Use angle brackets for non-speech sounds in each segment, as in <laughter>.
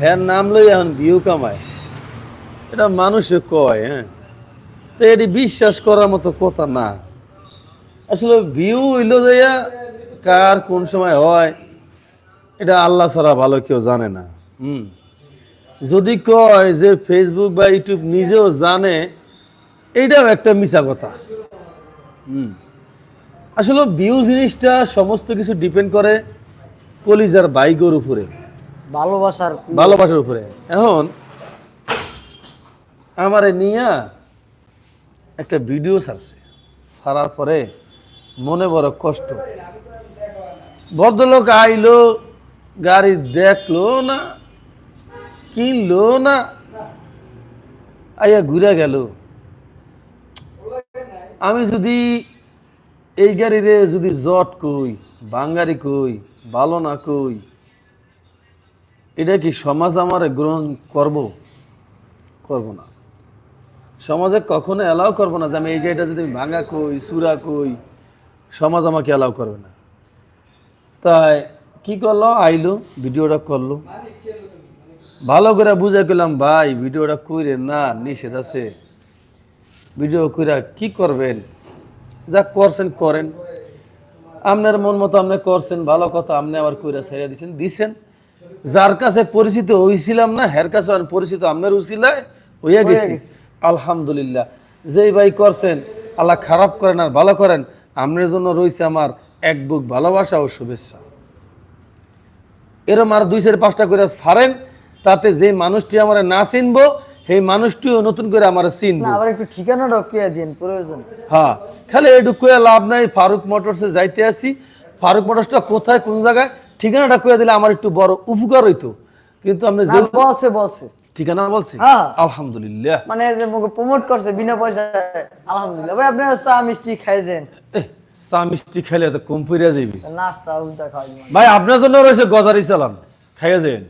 হ্যাঁ নাম লই এখন ভিউ কামায়। এটা মানুষে কয় হ্যাঁ? তো এটি বিশ্বাস করার মতো কথা না। আসলে ভিউ হইল যাইয়া কার কোন সময় হয়, এটা আল্লাহ ছাড়া ভালো কেউ জানে না। হুম। যদি কয় যে ফেসবুক বা ইউটিউব নিজেও জানে এইটাও একটা মিছা কথা। হুম। আসলে ভিউ জিনিসটা সমস্ত কিছু ডিপেন্ড করে কলিজার বাইকের উপরে। ভালোবাসার ভালোবাসার উপরে। এখন আমারে নিয়া একটা ভিডিও ছাড়ছে। ছাড়ার পরে মনে বড় কষ্ট। ভদ্রলোক আইলো, গাড়ি দেখল না, কিনলো না আইয়া ঘুরে গেল। আমি যদি এই গাড়িরে যদি জট কই, বাঙ্গারি কই ভালো না কই এটা কি সমাজ আমার গ্রহণ করব? করব না। সমাজে কখনো অ্যালাউ করব না যে আমি এই গাড়িটা যদি ভাঙা কই, সুরা কই, সমাজ আমাকে অ্যালাউ করবে না। তাই কি করল? আইলো, ভিডিওটা করল। ভালো করে বুঝে গেলাম, ভাই, ভিডিওটা কইরে না, নিষেধ আছে। ভিডিও কইরা কি করবেন? যা করছেন, করেন। আপনার মন মতো আপনি করছেন, ভালো কথা আপনি আবার কইরা ছেড়ে দিছেন দিছেন। যার কাছে পরিচিত হইছিলাম না হের কাছে পরিচিত আপনার উচিলায় হইয়া গেছি। আলহামদুলিল্লাহ। যেই ভাই করছেন আল্লাহ খারাপ করেন আর ভালো করেন আপনার জন্য রয়েছে আমার এক বুক ভালোবাসা ও শুভেচ্ছা। এরম আর দুই চার পাঁচটা করে ছাড়েন তাতে যে মানুষটি আমার না চিনবো সেই মানুষটিও নতুন করে আমার চিনবো। আবার একটু ঠিকানা রকিয়ে দিন প্রয়োজন। হ্যাঁ খালি এটুকু লাভ নাই ফারুক মোটরসে যাইতে আসি। ফারুক মোটরসটা কোথায় কোন জায়গায়? ঠিকানাটা কয়ে দিলে আমার একটু বড় উপকার হইতো। কিন্তু আপনি না যে বলছে বলছে। ঠিকানা বলছি? হ্যাঁ। আলহামদুলিল্লাহ। মানে যে মুখে প্রমোট করছে বিনা পয়সায়। আলহামদুলিল্লাহ। ভাই আপনি চা মিষ্টি খাইছেন চা মিষ্টি খাইলে তো কম পইরা যাবি নাস্তা উল্টা খাওয়াই ভাই আপনার জন্য রয়েছে গজারি খাইয়া যাবেন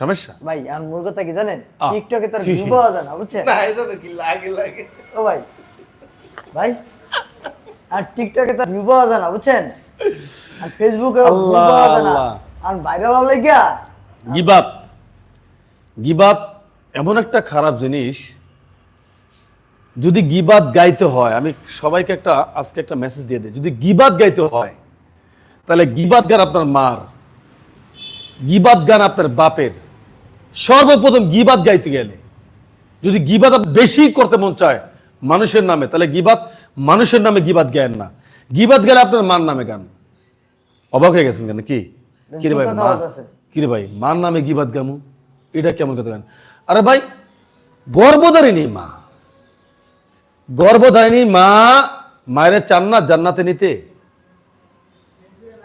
সমস্যা? ভাই আর কথা কি জানেন? টিকটকে তার কি? ভিউ পাওয়া যায় না বুঝছেন? ও ভাই। ভাই আর টিকটকে তার ভিউ পাওয়া যায় না বুঝছেন? আর ফেসবুকে। আর ভাইরাল হলে গিয়া গিবাত গিবাত এমন একটা খারাপ জিনিস যদি গিবাত গাইতে হয় আমি সবাইকে একটা আজকে একটা মেসেজ দিয়ে দিই যদি গিবাত গাইতে হয় তাহলে গিবাত গান আপনার মার গিবাদ গান আপনার বাপের সর্বপ্রথম গিবাদ গাইতে গেলে যদি গিবাদ বেশি করতে মন চায় মানুষের নামে তাহলে গিবাদ মানুষের নামে গিবাদ গায়েন না। গিবাত গেলে আপনার মার নামে গান। অবাক হয়ে গেছেন কেন? কি? কি রে কি ভাই কথা মা- বলতেছে? কি রে ভাই মার নামে গিবাদ গামু? এটা কেমন কথা গান? আরে ভাই গর্ভধারিণী মা। গর্ভধারিণী মা মায়ের চান না জান্নাতে নিতে।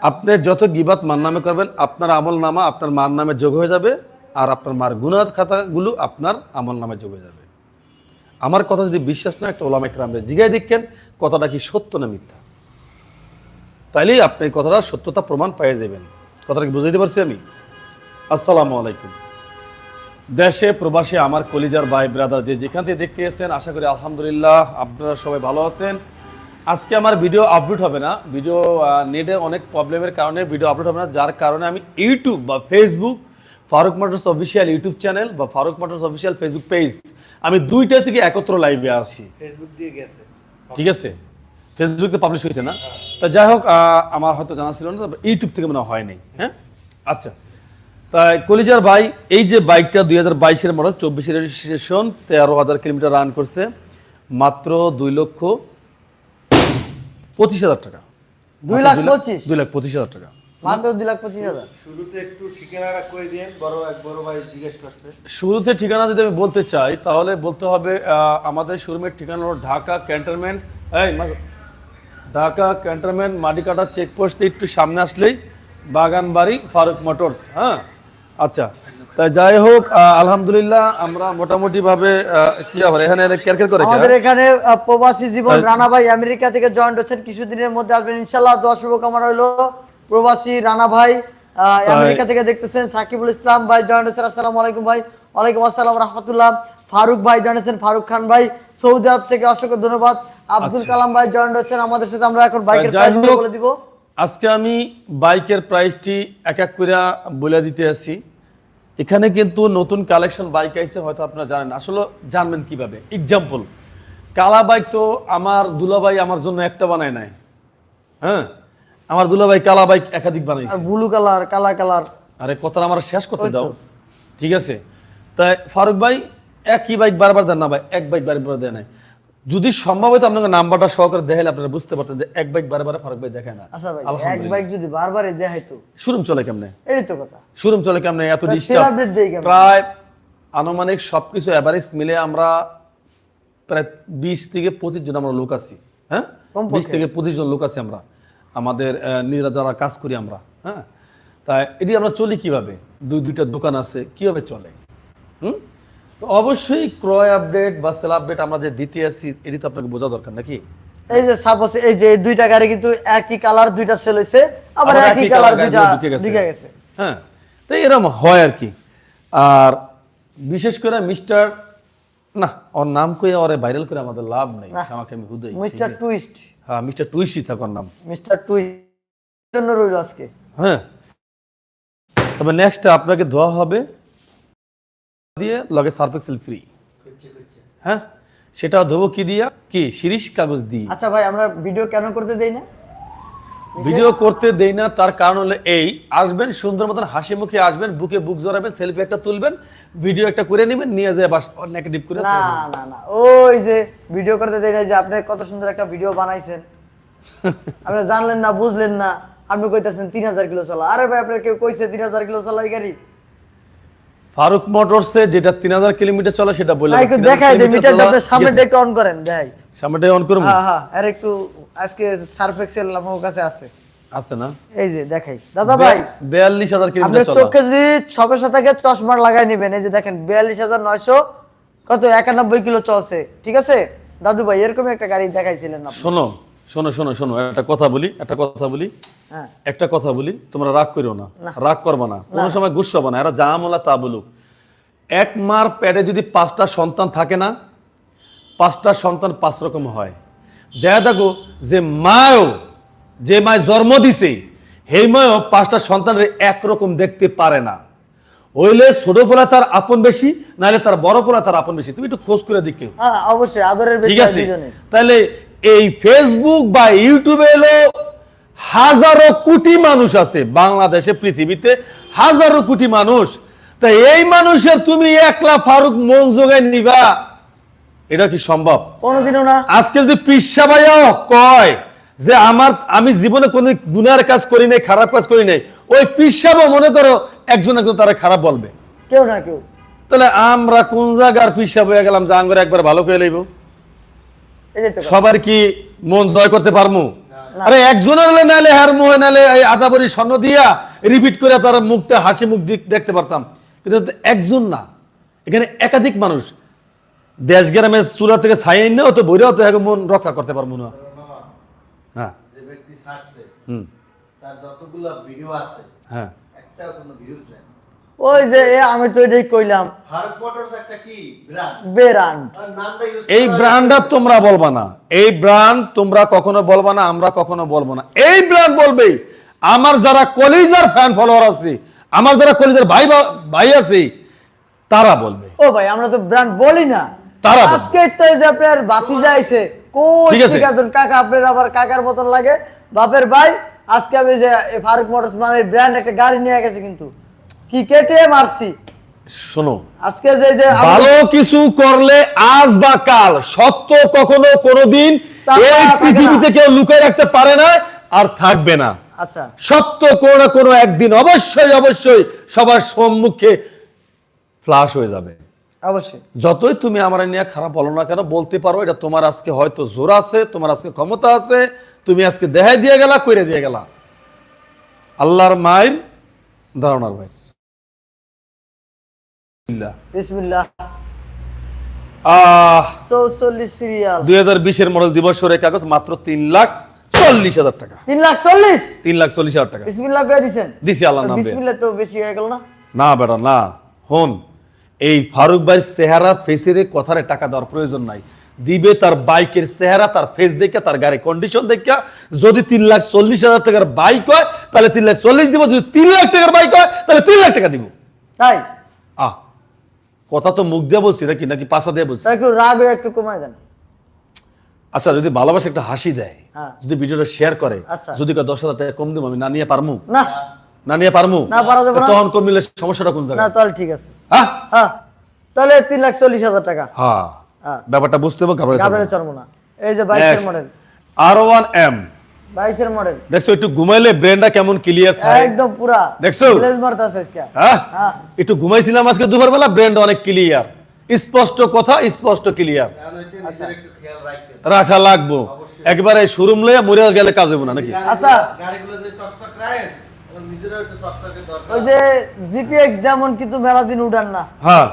আপনি যত গিবাত মার নামে করবেন আপনার আমল নামা আপনার মার নামে যোগ হয়ে যাবে আর আপনার মার গুনার খাতাগুলো আপনার আমল নামে যোগ হয়ে যাবে। আমার কথা যদি বিশ্বাস না একটা ওলামা একরামরে জিগাই দেখেন কথাটা কি সত্য না মিথ্যা? তাইলেই আপনি কথাটা সত্যতা প্রমাণ পেয়ে যাবেন কথাটা কি বুঝাইতে পারছি আমি? আসসালামু আলাইকুম। দেশে প্রবাসে আমার কলিজার ভাই ব্রাদার যে যেখান থেকে দেখতে এসেছেন আশা করি আলহামদুলিল্লাহ আপনারা সবাই ভালো আছেন। আজকে আমার ভিডিও আপলোড হবে না। ভিডিও নেটে অনেক প্রবলেমের কারণে ভিডিও আপলোড হবে না। যার কারণে আমি ইউটিউব বা Facebook Faruk motors official YouTube channel বা Faruk motors official Facebook page আমি দুইটা থেকে একত্র লাইভে আসি ফেসবুক দিয়ে গেছে। ঠিক আছে? ফেসবুকে পাবলিশ হয়েছে না। তা যাই হোক আমার হয়তো জানা ছিল না তবে ইউটিউব থেকে মনে হয় নাই হ্যাঁ? আচ্ছা। তাই কলিজার ভাই এই যে বাইকটা দুই হাজার বাইশের মডেল চব্বিশের রেজিস্ট্রেশন তেরো হাজার কিলোমিটার রান করছে মাত্র দুই লক্ষ পঁচিশ হাজার টাকা। দুই লাখ দুই পঁচিশ? দুই লাখ পঁচিশ হাজার টাকা। মাত্র দুই লাখ পঁচিশ হাজার? শুরুতে একটু ঠিকানাটা করে দিন বড় এক বড় ভাই জিজ্ঞেস করছে। শুরুতে ঠিকানা যদি আমি বলতে চাই তাহলে বলতে হবে আমাদের শোরুমের ঠিকানা হলো ঢাকা ক্যান্টনমেন্ট এই ঢাকা ক্যান্টনমেন্ট মাটিকাটা চেকপোস্ট একটু সামনে আসলেই বাগানবাড়ি ফারুক মোটরস হ্যাঁ? আচ্ছা তা যাই হোক আলহামদুলিল্লাহ আমরা মোটামুটি ভাবে কি আবার এখানে কেরকের করে আমাদের? এখানে প্রবাসী জীবন রানা ভাই আমেরিকা থেকে জয়েন্ট হচ্ছেন কিছুদিনের মধ্যে আসবেন। ইনশাল্লাহ দোয়া শুভকামনা হইল প্রবাসী রানা ভাই আহ, আমেরিকা থেকে দেখতেছেন সাকিবুল ইসলাম ভাই জয়েন্ট হচ্ছেন আসসালামু আলাইকুম ভাই। ওয়ালাইকুম আসসালাম রহমতুল্লাহ। ফারুক ভাই জয়েন্ট হচ্ছেন ফারুক খান ভাই। সৌদি আরব থেকে অসংখ্য ধন্যবাদ। আব্দুল কালাম ভাই জয়েন্ট হচ্ছেন আমাদের সাথে আমরা এখন বাইকের আচ্ছা। প্রাইস বলে দিব। আজকে আমি বাইকের প্রাইসটি এক এক করে বলে দিতে আছি এখানে কিন্তু নতুন কালেকশন বাইক আইছে হয়তো আপনারা জানেন। আসলে জানবেন কীভাবে। এক্সাম্পল কালা বাইক তো আমার দুলাভাই আমার জন্য একটা বানায় নাই। হ্যাঁ? আমার দুলাভাই কালা বাইক একাধিক বানাইছে। ব্লু কালার কালা কালার আরে কথাটা আমার শেষ করতে দাও। ঠিক আছে? তাই ফারুক ভাই একই বাইক বারবার দেন না ভাই এক বাইক বারবার দেয় নাই। যদি সম্ভব হতো আপনাকে নাম্বারটা সহকারে দেখাইলে আপনারা বুঝতে পারতেন যে এক বাইক বারে বারে ফারুক ভাই দেখায় না। আচ্ছা ভাই এক বাইক যদি বারবারই দেখাইতো শোরুম চলে কেমনে? এই তো কথা। শোরুম চলে কেমনে? এত ডিস্টার্ব? প্রায় আনুমানিক সবকিছু এভারেজ মিলে আমরা প্রায় বিশ থেকে পঁচিশ জন আমরা লোক আছি হ্যাঁ। বিশ থেকে পঁচিশ জন লোক আছি আমরা। আমাদের নিজেরা যারা কাজ করি আমরা হ্যাঁ? তাই এটি আমরা চলি কীভাবে? দুই দুইটা দোকান আছে কীভাবে চলে? হুম? তো অবশ্যই ক্রয় আপডেট বা সেল আপডেট আমরা যে দিতে আসছি এটি তো আপনাকে বোঝা দরকার নাকি? এই যে সাপোজ এই যে দুইটা গাড়ি কিন্তু একই কালার দুইটা সেল হইছে আবার একই কালার দুইটা। দিকে গেছে। হ্যাঁ তো এরকম হয় আর কি। আর বিশেষ করে মিস্টার না ওর নাম কয়ে ওরে ভাইরাল করে আমাদের লাভ নেই। আমাকে আমি হুদাই মিস্টার টুইস্ট হ্যাঁ মিস্টার টুইসি থাকার নাম। মিস্টার টুইস্ট জন্য রইল আজকে। হ্যাঁ তবে নেক্সট আপনাকে দেওয়া হবে দিয়ে লগে সার্ফেক্সেল ফ্রি হ্যাঁ? সেটা ধোবো কি দিয়া? কি? শিরিষ কাগজ দিয়ে। আচ্ছা ভাই আমরা ভিডিও কেন করতে দেই না? ভিডিও করতে দেই না তার কারণ হলো এই। আসবেন সুন্দর মতন হাসি মুখে আসবেন বুকে বুক জড়াবেন সেলফি একটা তুলবেন ভিডিও একটা করে নেবেন নিয়ে যায় বাস নেগেটিভ করে না না না ওই যে ভিডিও করতে দেই না যে আপনি কত সুন্দর একটা ভিডিও বানাইছেন। <laughs> আপনি জানলেন না বুঝলেন না। আপনি কইতাছেন তিন হাজার কিলো চলা। আরে ভাই আপনার কেউ কইছে তিন হাজার কিলো চলা এই গাড়ি? ফারুক মোটরসে যেটা তিন হাজার কিলোমিটার চলে সেটা বলে একটু দেখাই দেই মিটারটা আপনি সামনে একটু অন করেন দেখাই। সামনেটাই অন করব হ্যাঁ হ্যাঁ আর একটু আজকে সার্ফ এক্সেল আমার কাছে আছে। আছে না? এই যে দেখাই। দাদা ভাই বিয়াল্লিশ হাজার আপনি কিলোমিটার চলা। চোখে যদি সমস্যা থাকে চশমা লাগাই নেবেন। এই যে দেখেন বিয়াল্লিশ হাজার নয়শো কত একানব্বই কিলো চলছে। ঠিক আছে? দাদু ভাই এরকম একটা গাড়ি দেখাইছিলেন আপনি। শোনো শোনো শোনো শোনো একটা কথা বলি একটা কথা বলি। একটা কথা বলি তোমরা রাগ করো না। রাগ করব না। কোনো সময় গুসা না। এরা যা আমলা তা বলুক। এক মার পেটে যদি পাঁচটা সন্তান থাকে না পাঁচটা সন্তান পাঁচ রকম হয়। যা দেখো যে মায়ও যে মায় জন্ম দিছে সেই মায়ও পাঁচটা সন্তানের একরকম দেখতে পারে না। হইলে ছোট পোলা তার আপন বেশি নাহলে তার বড় পোলা তার আপন বেশি। তুমি একটু খোঁজ করে দিকে হ্যাঁ অবশ্যই। আদরের ঠিক আছে? তাহলে এই ফেসবুক বা ইউটিউবে এলো হাজারো কোটি মানুষ আছে বাংলাদেশে পৃথিবীতে হাজারো কোটি মানুষ। তা এই মানুষের তুমি একলা ফারুক মন জোগায় নিবা? এটা কি সম্ভব? কোনোদিনও না। আজকে যদি পিসা ভাইয়াও কয় যে আমার আমি জীবনে কোনো গুনার কাজ করি নাই খারাপ কাজ করি নাই ওই পিসাবও মনে করো একজন একজন তারা খারাপ বলবে। কেউ না কেউ। তাহলে আমরা কোন জায়গার পিসাব হয়ে গেলাম যে আঙ্গুর একবার ভালো করে লইব। সবার কি মন জয় করতে পারমু? আরে একজনের নালে হার মোহে নালে এই বড়ি স্বর্ণ দিয়া রিপিট করে তার মুখটা হাসি মুখ দিক দেখতে পারতাম। কিন্তু একজন না। এখানে একাধিক মানুষ। দেশ গ্রামের চুলা থেকে ছাই না তো বইরাও তো এক মন রক্ষা করতে পারব না। হ্যাঁ। যে ব্যক্তি ছাড়ছে হুম। তার যতগুলো ভিডিও আছে হ্যাঁ। একটাও কোনো ভিউজ নেই। ওই যে এ আমি তো এটাই কইলাম। ব্র্যান্ড এই ব্র্যান্ডটা তোমরা বলবা না। এই ব্র্যান্ড তোমরা কখনো বলবা না আমরা কখনো বলব না। এই ব্র্যান্ড বলবে আমার যারা কলিজার ফ্যান ফলোয়ার আছে আমার যারা কলিজার ভাই ভাই আছে তারা বলবে। ও ভাই আমরা তো ব্র্যান্ড বলি না। তারা আজকে তো এই যে আপনার বাতি যাইছে কই ঠিক আছে। কাকা আপনার আবার কাকার মতন লাগে। বাপের ভাই আজকে আমি যে ফারুক মোটরস মানে ব্র্যান্ড একটা গাড়ি নিয়ে গেছে কিন্তু। কি কেটে মারছি। শোনো আজকে যে যে ভালো কিছু করলে আজ বা কাল সত্য কখনো কোনোদিন এই পৃথিবীতে কেউ লুকিয়ে রাখতে পারে না আর থাকবে না। আচ্ছা। সত্য কোনো না কোনো একদিন অবশ্যই অবশ্যই সবার সম্মুখে ফ্লাশ হয়ে যাবে। অবশ্যই। যতই তুমি আমার নিয়ে খারাপ বলো না কেন বলতে পারো এটা তোমার আজকে হয়তো জোর আছে তোমার আজকে ক্ষমতা আছে তুমি আজকে দেখাই দিয়ে গেলা কইরে দিয়ে গেলা। আল্লাহর মায়ের ধারণার ভাই বিসমিল্লাহ। আহ চৌচল্লিশ সিরিয়াল। দুই হাজার বিশের মডেল দিবসের কাগজ মাত্র তিন লাখ চল্লিশ হাজার টাকা। তিন লাখ চল্লিশ? তিন লাখ চল্লিশ হাজার টাকা। বিসমিল্লাহ করে দিছেন? দিছি আল্লাহ নাম। বিসমিল্লাহ তো বেশি হয়ে গেল না? না বেটা না। হন এই ফারুক ভাইয়ের চেহারা ফেসের কথারে টাকা দেওয়ার প্রয়োজন নাই। দিবে তার বাইকের চেহারা তার ফেস দেখে তার গাড়ির কন্ডিশন দেখে। যদি তিন লাখ চল্লিশ হাজার টাকার বাইক হয় তাহলে তিন লাখ চল্লিশ দিব। যদি তিন লাখ টাকার বাইক হয় তাহলে তিন লাখ টাকা দিব। তাই? আহ। কথা তো মুখ দিয়ে বলছি নাকি নাকি পাশা দিয়ে বলছি? একটু রাগ একটু কমায় দেন। আচ্ছা যদি ভালোবাসে একটা হাসি দেয় হ্যাঁ। যদি ভিডিওটা শেয়ার করে আচ্ছা। যদি দশ হাজার টাকা কম দেবো আমি না নিয়ে পারমু? না। না নিয়ে পারমু? না, পারা যাবে। তখন কম নিলে সমস্যাটা কোন জায়গায়? না তাহলে ঠিক আছে। হ্যাঁ? হ্যাঁ। তাহলে তিন লাখ চল্লিশ হাজার টাকা। হ্যাঁ। হ্যাঁ। ব্যাপারটা বুঝতে হবে গাবরের চর্ম না। এই যে বাইশের মডেল আর ওয়ান এম বাইশের মডেল। দেখছ একটু ঘুমাইলে ব্রেনটা কেমন ক্লিয়ার থাকে? একদম পুরা। দেখছ? ব্লেজ মারতাছে আজকে। হ্যাঁ? হ্যাঁ। একটু ঘুমাইছিলাম আজকে দুপুর বেলা ব্রেনটা অনেক ক্লিয়ার স্পষ্ট কথা স্পষ্ট ক্লিয়ার আচ্ছা। একটু খেয়াল রাখা লাগবো। একবারে শোরুম লইয়া মরে গেলে কাজ হইব না নাকি? আচ্ছা। গাড়িগুলো যে চকচকের দরকার। ওই যে জিপিএক্স যেমন কিন্তু মেলা দিন উড়ান না। হ্যাঁ।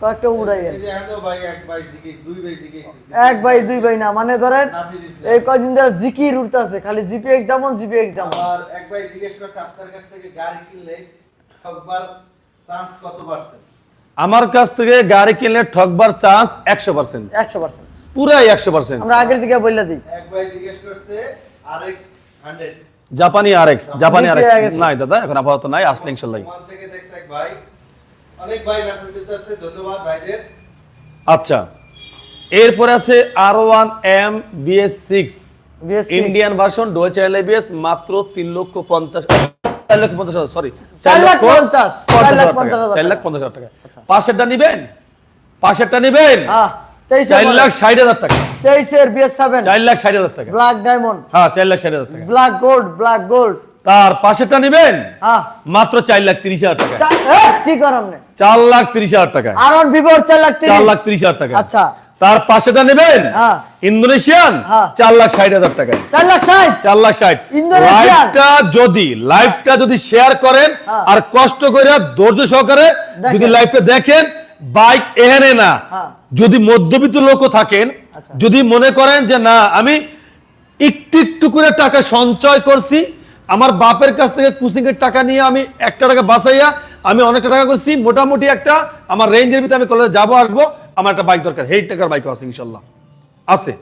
কয়েকটা উড়াই এই যে এখন ভাই এক ভাই দুই ভাই ভাই না মানে ধরেন। এই কয়দিন ধরে জিকির উঠতেছে খালি জিপিএক্স যেমন জিপিএক্স যেমন আবার এক ভাই জিজ্ঞেস করছে আপনার কাছ থেকে গাড়ি কিনলে ঠকবার চান্স কত পার্সেন্ট আমার কাছ থেকে গাড়ি কিনলে ঠকবার চান্স একশো পার্সেন্ট একশো পার্সেন্ট পুরাই একশো পার্সেন্ট আমরা আগের দিকে বললে দিই। এক ভাই জিজ্ঞেস করছে আরএক্স 100 জাপানি আর এক্স জাপানি আর এক্স নাই দাদা এখন আপাতত নাই আসলে ইনশাল্লাহ। থেকে দেখছে এক ভাই অনেক ভাই মেসেজ দিতেছে ধন্যবাদ ভাইদের। আচ্ছা এরপরে আছে আর one M B S six Indian version ডোয়েচ L A B S মাত্র তিন লক্ষ পঞ্চাশ চার লক্ষ পঞ্চাশ হাজার সরি চার লাখ পঞ্চাশ, চার লাখ পঞ্চাশ হাজার লাখ টাকা। পঞ্চাশ হাজার টাকা। পাশেরটা নিবেন? পাশেরটা নিবেন? হ্যাঁ চার লাখ ষাট হাজার টাকা। তেইশের বিএস সেভেন চার লাখ ষাট হাজার টাকা। ব্ল্যাক ডায়মন্ড হ্যাঁ চার লাখ ষাট হাজার টাকা। ব্ল্যাক গোল্ড ব্ল্যাক গোল্ড তার পাশেরটা নিবেন? হ্যাঁ। মাত্র চার লাখ তিরিশ হাজার টাকা কি করাম চার লাখ তিরিশ হাজার টাকা আর ভিভোর চার লাখ চার লাখ তিরিশ হাজার টাকা আচ্ছা। তার পাশেটা নেবেন? হ্যাঁ। ইন্দোনেশিয়ান? হ্যাঁ। চার লাখ ষাট হাজার টাকা চার লাখ ষাট? চার লাখ ষাট। লাইভটা যদি লাইভটা যদি শেয়ার করেন। আর কষ্ট করে ধৈর্য সহকারে যদি লাইভটা দেখেন বাইক এহেনে না। যদি মধ্যবিত্ত লোক থাকেন আচ্ছা। যদি মনে করেন যে না আমি একটু একটু করে টাকা সঞ্চয় করছি আমার বাপের কাছ থেকে কুচিং এর টাকা নিয়ে আমি একটা টাকা বাঁচাইয়া আমি অনেকটা টাকা করছি। মোটামুটি একটা আমার রেঞ্জের ভিতরে আমি কলেজে যাব আসব। আমার একটা বাইক দরকার। হেই টাকার বাইক আছে ইনশাল্লাহ। আছে।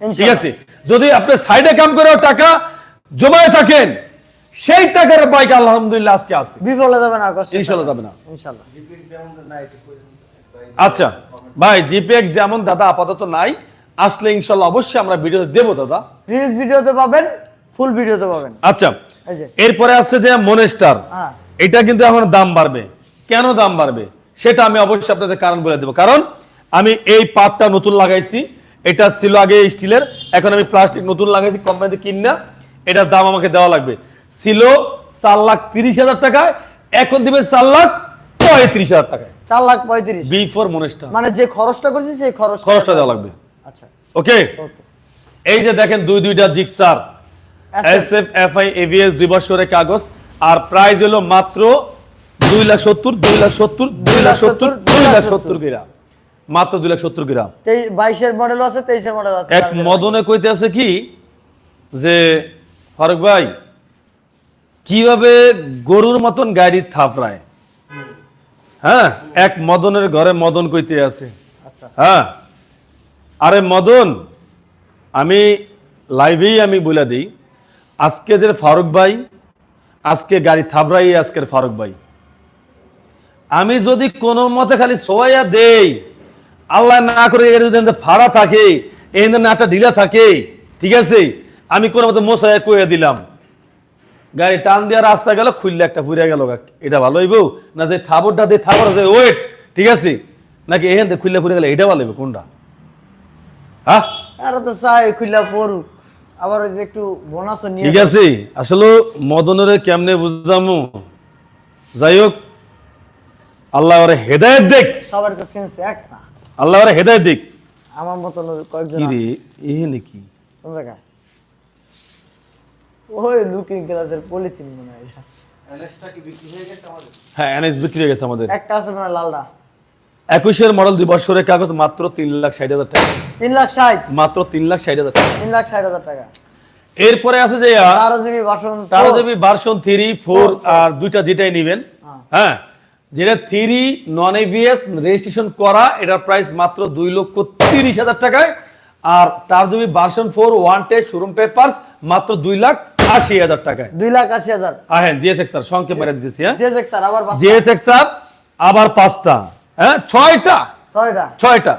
ঠিক আছে। যদি আপনি সাইডে কাম করে টাকা জমায়ে থাকেন সেই টাকার বাইক আলহামদুলিল্লাহ আজকে আছে। বিফলে যাবে না ইনশাল্লাহ যাবে না। ইনশাল্লাহ। আচ্ছা। ভাই জিপিএক্স যেমন দাদা আপাতত নাই। আসলে ইনশাল্লাহ অবশ্যই আমরা ভিডিও দেবো দাদা। রিলস ভিডিওতে পাবেন ফুল ভিডিওতে পাবেন। আচ্ছা। এরপরে আসছে যে মনেস্টার। হ্যাঁ। এটা কিন্তু এখন দাম বাড়বে। কেন দাম বাড়বে? সেটা আমি অবশ্যই আপনাদের কারণ বলে দেবো। কারণ আমি এই পাতটা নতুন লাগাইছি। এটা ছিল আগে স্টিলের। এখন আমি প্লাস্টিক নতুন লাগাইছি কোম্পানিতে কিনা এটার দাম আমাকে দেওয়া লাগবে। ছিল চার লাখ তিরিশ হাজার টাকায়। এখন দিবে চার লাখ পঁয়ত্রিশ হাজার টাকায়। চার লাখ পঁয়ত্রিশ। B for monster. মানে যে খরচটা করছি সেই খরচ খরচটা দেওয়া লাগবে। আচ্ছা। ওকে এই যে দেখেন দুই দুইটা জিক্সার। এভিএস দুই বছরের কাগজ আর প্রাইস হলো মাত্র দুই লাখ সত্তর দুই লাখ সত্তর দুই লাখ সত্তর দুই লাখ সত্তর। গিরা মাত্র দুই লাখ সত্তর গিরা বাইশের মডেল আছে তেইশের মডেল আছে এক মদনে কইতে আছে কি যে ফারুক ভাই কীভাবে গরুর মতন গাড়ি থাপড়ায়? হ্যাঁ এক মদনের ঘরে মদন কইতে আছে। আচ্ছা। হ্যাঁ। আরে মদন আমি লাইভেই আমি বলে দিই। আজকেদের ফারুক ভাই, আজকে গাড়ি থাবড়াই, আজকের ফারুক ভাই। আমি যদি কোনো মতে খালি সোয়া দেই, আল্লাহ না করে ফাড়া থাকে এই একটা ঢিলা থাকে, ঠিক আছে? আমি কোনো মতে মশাই কয়ে দিলাম। গাড়ি টান দেওয়া রাস্তা গেল খুললে একটা পুড়ে গেল এটা ভালো হইব? না যে থাবরটা দিয়ে থাবর আছে ওয়েট, ঠিক আছে? নাকি এখান থেকে খুললে পুড়ে গেলে, এটা ভালো হইব, কোনটা? হ্যাঁ? আর তো চাই খুললা পড়ুক। আবার ওই যে একটু বোনাসও নিয়ে ঠিক আছে আসলে মদনের কেমনে বুঝামু? যাই হোক আল্লাহ ওরে হেদায়ত দেখ সবার তো সেন্স এক না। আল্লাহ ওরে হেদায়ত দেখ আমার মতন কয়েকজন কি রে আছে। এ নাকি? কোন জায়গায়? ওই লুকিং গ্লাসের পলিথিন মনে হয়। এনএসটা কি বিক্রি হয়ে গেছে আমাদের? হ্যাঁ এনএস বিক্রি হয়ে গেছে আমাদের। একটা আছে মানে লালটা একুশের মডেল দুই বছরের কাগজ মাত্র তিন লাখ ষাট হাজার টাকা। তিন লাখ ষাট। মাত্র তিন লাখ ষাট হাজার টাকা। তিন লাখ ষাট হাজার টাকা। এরপরে আছে যে বারো জিবি বাসন তারা যাবি ভার্সন থ্রি ফোর আর দুইটা যেটাই নেবেন হ্যাঁ। হ্যাঁ যেটা থ্রি নন এবিএস রেজিস্ট্রেশন করা এটার প্রাইস মাত্র দুই লক্ষ তিরিশ হাজার টাকায়। আর তার GB version four one test showroom paper মাত্র দুই লাখ আশি হাজার টাকায়। দুই লাখ আশি হাজার। হ্যাঁ জিএস এক্স আর সংক্ষেপ দিতেছি হ্যাঁ। জেজেক স্যার আবার বাস- জিএস এক্স আর আবার পাঁচটা। হ্যাঁ ছয়টা ছয়টা ছয়টা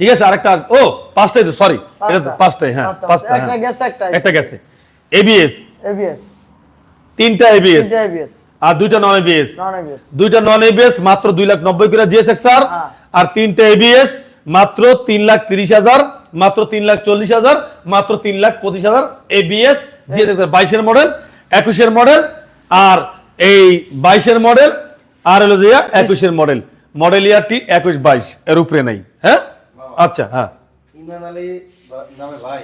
ঠিক আছে আরেকটা ও পাঁচটাই তো সরি এটা তো পাঁচটাই হ্যাঁ পাঁচটা, পাঁচটা একটা হ্যাঁ। গেছে, একটা একটা গেছে এবিএস এবিএস তিনটা এবিএস তিনটা এবিএস আর দুইটা নন এবিএস নন এবিএস দুইটা নন এবিএস মাত্র দুই লাখ নব্বই করে জিএসএক্স স্যার হ্যাঁ। আর তিনটা এবিএস মাত্র তিন লাখ তিরিশ হাজার মাত্র তিন লাখ চল্লিশ হাজার মাত্র তিন লাখ পঁচিশ হাজার এবিএস জিএসএক্স বাইশের মডেল একুশের মডেল আর এই বাইশের মডেল আর হলো যে একুশের মডেল মডেল ইয়ারটি একুশ বাইশ এর উপরে নাই। হ্যাঁ? আচ্ছা হ্যাঁ। ইমান আলী নামে ভাই।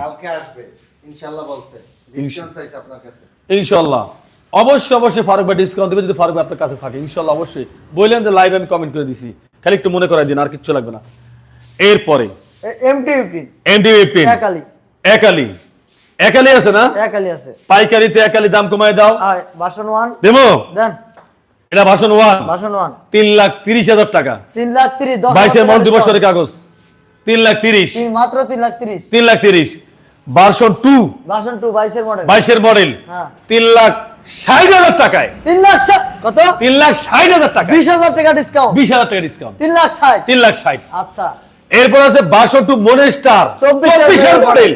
কালকে আসবে। ইনশাল্লাহ বলছে। ডিসকাউন্ট চাইছে আপনার কাছে। ইনশাল্লাহ। অবশ্যই অবশ্যই ফারুক ভাই ডিসকাউন্ট দেবে যদি ফারুক ভাই আপনার কাছে থাকে। ইনশাল্লাহ অবশ্যই। বললেন যে লাইভ আমি কমেন্ট করে দিছি। খালি একটু মনে করাই দিন আর কিচ্ছু লাগবে না। এরপরে। এমটি ফিফটিন এমডি ফিফটিন একালি। একালি। একালি আছে না? একালি আছে। পাইকারিতে একালি দাম কমায় দাও। আর বাসন ওয়ান দেবো? দেন। এটা ভাষণ ওয়ান বাসন ওয়ান তিন লাখ তিরিশ হাজার টাকা তিন লাখ তিরিশ বাইশের মন দিবসের কাগজ তিন লাখ তিরিশ মাত্র তিন লাখ তিরিশ তিন লাখ তিরিশ ভার্সন টু টু বাইশের মডেল বাইশের মডেল হ্যাঁ তিন লাখ ষাট হাজার টাকায় তিন লাখ কত তিন লাখ ষাট হাজার টাকা বিশ হাজার টাকা ডিসকাউন্ট বিশ হাজার টাকা ডিসকাউন্ট তিন লাখ ষাট তিন লাখ ষাট আচ্ছা এরপর আছে বাষট্টি মনেস্টার চব্বিশের মডেল।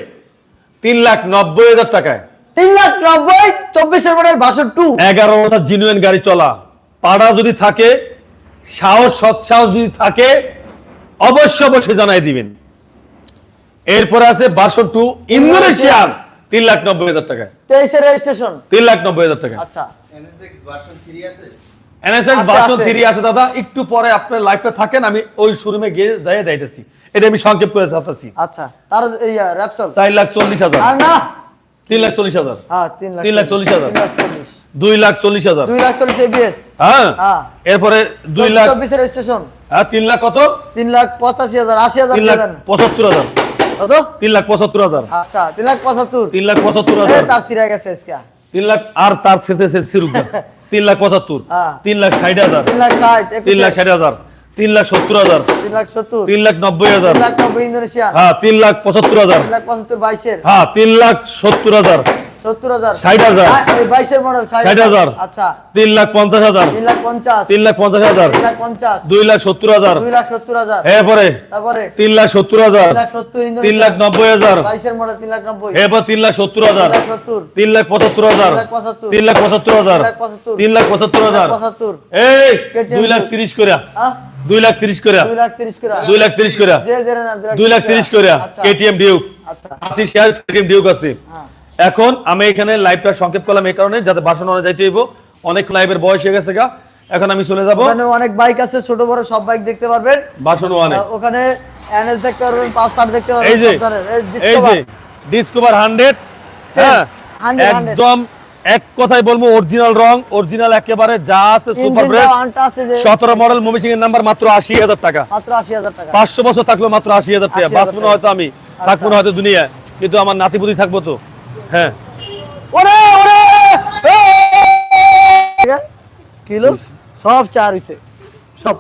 তিন লাখ নব্বই হাজার টাকায় তিন লাখ নব্বই চব্বিশের মডেল বাসন টু এগারো হাজার জিনুয়েন গাড়ি চলা পাড়া যদি থাকে সাহস সৎসাহস যদি থাকে অবশ্যই অবশ্যই জানাই দিবেন। এরপরে আছে বাষট্টি ইন্দোনেশিয়ান তিন লাখ নব্বই হাজার টাকায় তেইশের রেজিস্ট্রেশন তিন লাখ নব্বই হাজার টাকা। আচ্ছা। এনএসএক্স ভার্সন 3 আছে? এনএসএক্স আছে, বাষট্টি আছে। থ্রি আছে দাদা। একটু পরে আপনার লাইফটা থাকেন আমি ওই শোরুমে গিয়ে দিয়ে দিতেছি এটা আমি সংক্ষেপ করে চাচ্ছি আচ্ছা। তার এই র্যাপসল চার লাখ চল্লিশ হাজার। আর না! তিন লাখ চল্লিশ হাজার। হ্যাঁ তিন লাখ তিন লাখ চল্লিশ হাজার। তিন লাখ চল্লিশ। দুই লাখ চল্লিশ হাজার দুই লাখ চল্লিশ এবিএস হ্যাঁ হ্যাঁ। এরপরে দুই লাখ চব্বিশের রেজিস্ট্রেশন হ্যাঁ তিন লাখ কত তিন লাখ পঁচাশি হাজার আশি হাজার তিন লাখ পঁচাত্তর হাজার কত তিন লাখ পঁচাত্তর হাজার আচ্ছা তিন লাখ পঁচাত্তর তিন লাখ পঁচাত্তর হাজার তার সিরা গেছে তিন লাখ আর তার শেষে শেষ সিরুক তিন লাখ পঁচাত্তর হ্যাঁ। তিন লাখ ষাট হাজার তিন লাখ ষাট তিন লাখ ষাট হাজার তিন লাখ সত্তর হাজার তিন লাখ সত্তর তিন লাখ নব্বই হাজার লাখ নব্বই ইন্দোনেশিয়া হ্যাঁ তিন লাখ পঁচাত্তর হাজার লাখ পঁচাত্তর বাইশের হ্যাঁ তিন লাখ সত্তর হাজার সত্তর হাজার ষাট হাজার। হ্যাঁ, বাইশের মডেল ষাট ষাট হাজার। আচ্ছা তিন লাখ পঞ্চাশ হাজার তিন লাখ পঞ্চাশ তিন লাখ পঞ্চাশ হাজার তিন লাখ পঞ্চাশ দুই লাখ সত্তর হাজার দুই লাখ সত্তর হাজার এরপরে তারপরে তিন লাখ সত্তর হাজার তিন লাখ সত্তর তিন লাখ নব্বই হাজার বাইশের মডেল তিন লাখ নব্বই এরপর তিন লাখ সত্তর হাজার সত্তর তিন লাখ পঁচাত্তর হাজার তিন লাখ পঁচাত্তর তিন লাখ পঁচাত্তর হাজার তিন লাখ পঁচাত্তর তিন লাখ পঁচাত্তর হাজার পঁচাত্তর এই দুই লাখ তিরিশ করে হ্যাঁ দুই লাখ তিরিশ করে দুই লাখ তিরিশ করে দুই লাখ তিরিশ করে আচ্ছা কেটিএম ডিউক আচ্ছা আশি শেয়ার কেটিএম ডিউক আছে হ্যাঁ এখন আমি এখানে লাইভটা সংক্ষেপ করলাম এই কারণে যাতে বাসন অনেক যাইতে হইব। অনেক লাইভের বয়স হয়ে গেছে গা। এখন আমি চলে যাব। ওখানে অনেক বাইক আছে ছোট বড় সব বাইক দেখতে পারবেন। বাসন ওয়ানে আহ, ওখানে এনএস দেখতে পারবেন পালসার দেখতে পারবেন এই যে এই এই যে ডিসকভার হান্ড্রেড হ্যাঁ? 100, 100 একদম এক বলব অরিজিনাল রং অরিজিনাল একেবারে যা আছে সুপার মডেল এর নাম্বার মাত্র আশি হাজার টাকা। মাত্র আশি হাজার টাকা। পাঁচশো বছর থাকল মাত্র আশি হাজার টাকা। 80,000 বাঁচবো না হয়তো আমি। থাকব না হয়তো দুনিয়ায়। কিন্তু আমার নাতিপুতি থাকব তো। হ্যাঁ। ওরে ওরে কিলো? সব চার হইছে। সব।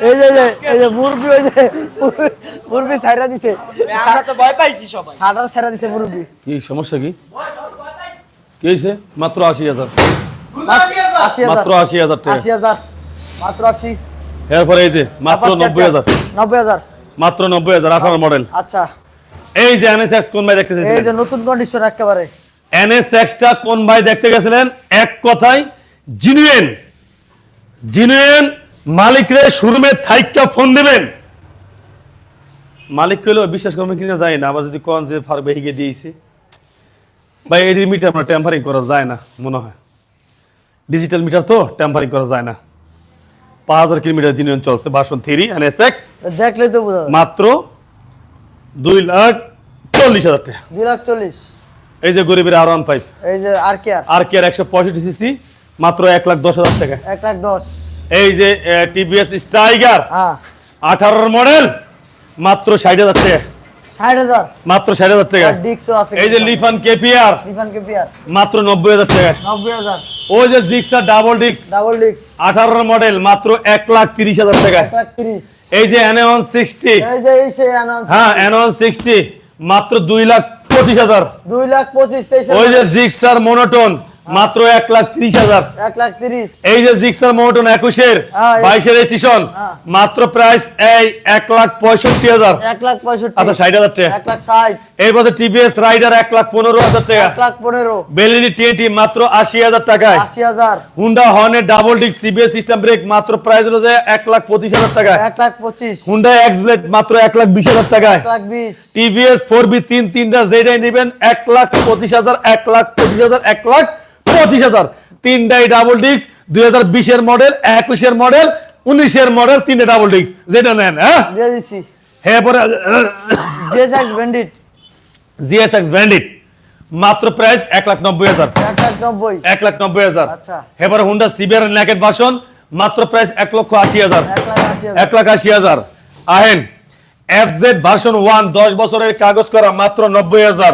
এই যে এই যে- মুরগি ওই যে মুরগি- মুরগি ছাইরা দিছে। আমরা তো ভয় পাইছি সবাই। সাদার ছাইরা দিছে মুরগি। কি সমস্যা কি? কি হয়েছে মাত্র আশি হাজার। আশি হাজার। মাত্র আশি হাজার টাকা। আশি হাজার। মাত্র আশি। এরপরে এই যে মাত্র আবার নব্বই হাজার। নব্বই হাজার। মাত্র নব্বই হাজার আঠারো মডেল আচ্ছা। এই যে এনএসএক্স কোন ভাই দেখতে এই যে নতুন কন্ডিশন একেবারে। এনএসএক্সটা কোন ভাই দেখতে গেছিলেন? এক কথায় জিনুয়েন জিনুয়েন মালিকরে শোরুমে থাইকা ফোন দিবেন। মালিক কইলো বিশ্বাস করবেন কিনা যায় না। আবার যদি কোন যে ভাই গিয়ে দিয়েছে। ভাই এই মিটার আমরা টেম্পারিং করা যায় না মনে হয়। ডিজিটাল মিটার তো টেম্পারিং করা যায় না। পাঁচ হাজার কিলোমিটার জিনিয়ন চলছে বাসন থ্রি এনএসএক্স দেখলেই তো। মাত্র দুই লাখ চল্লিশ হাজার টাকা। দুই লাখ চল্লিশ। এই যে গরিবের আর ওয়ান ফাইভ এই যে আর কে আর? কে আর একশো পঁয়ষট্টি সিসি মাত্র এক লাখ দশ হাজার টাকা। এক লাখ দশ। এই যে টিভিএস স্টাইগার হ্যাঁ। আঠারোর মডেল মাত্র ষাট হাজার টাকা। মাত্র ষাট হাজার টাকা। এই যে লিফান কেপিআর লিফান কেপিয়ার মাত্র নব্বই হাজার টাকা। নব্বই হাজার। ওই যে জিক্সার ডাবল ডাবল মডেল মাত্র এক লাখ 30 হাজার টাকা এই যে হ্যাঁ, মাত্র লাখ 25 হাজার। লাখ 25 23 ওই যে জিক্সার মোনোটোন মাত্র 1 লাখ 30 হাজার। লাখ 30 এই যে জিক্সার মাত্র প্রাইস এই এক লাখ 65 হাজার। এক লাখ 65 আচ্ছা 60 হাজার টাকা। 1 লাখ 60 এরপরে টিভিএস রাইডার এক লাখ পনেরো হাজার টাকা। এক লাখ পনেরো। বেলিনি মাত্র আশি হাজার আশি হাজার। Honda double disc CBS system brake মাত্র প্রাইস হলো এক লাখ পঁচিশ হাজার টাকা এক লাখ পঁচিশ। হুন্ডা এক্স ব্লেড মাত্র এক লাখ বিশ হাজার এক লাখ বিশ। টিভিএস ফোর বি তিন তিনটা নেবেন এক লাখ পঁচিশ হাজার এক লাখ পঁচিশ হাজার এক লাখ পঁচিশ হাজার। তিনটাই ডাবল ডিস্ক দুই হাজার বিশের মডেল একুশের মডেল উনিশের মডেল তিনটা ডাবল ডিস্ক যেটা নেন হ্যাঁ? দিয়ে দিচ্ছি হ্যাঁ পরে ব্যান্ডিট জিএসএক্স ব্যান্ডিট মাত্র প্রাইস এক লাখ নব্বই হাজার। এক লাখ নব্বই। হাজার। আচ্ছা। এবারে হুন্ডা সিবিআর ন্যাকেট ভাষণ মাত্র প্রাইস এক লক্ষ আশি হাজার। এক লাখ আশি হাজার। লাখ আশি হাজার। আহেন এফ জেড ভার্সন ওয়ান দশ বছরের কাগজ করা মাত্র নব্বই হাজার।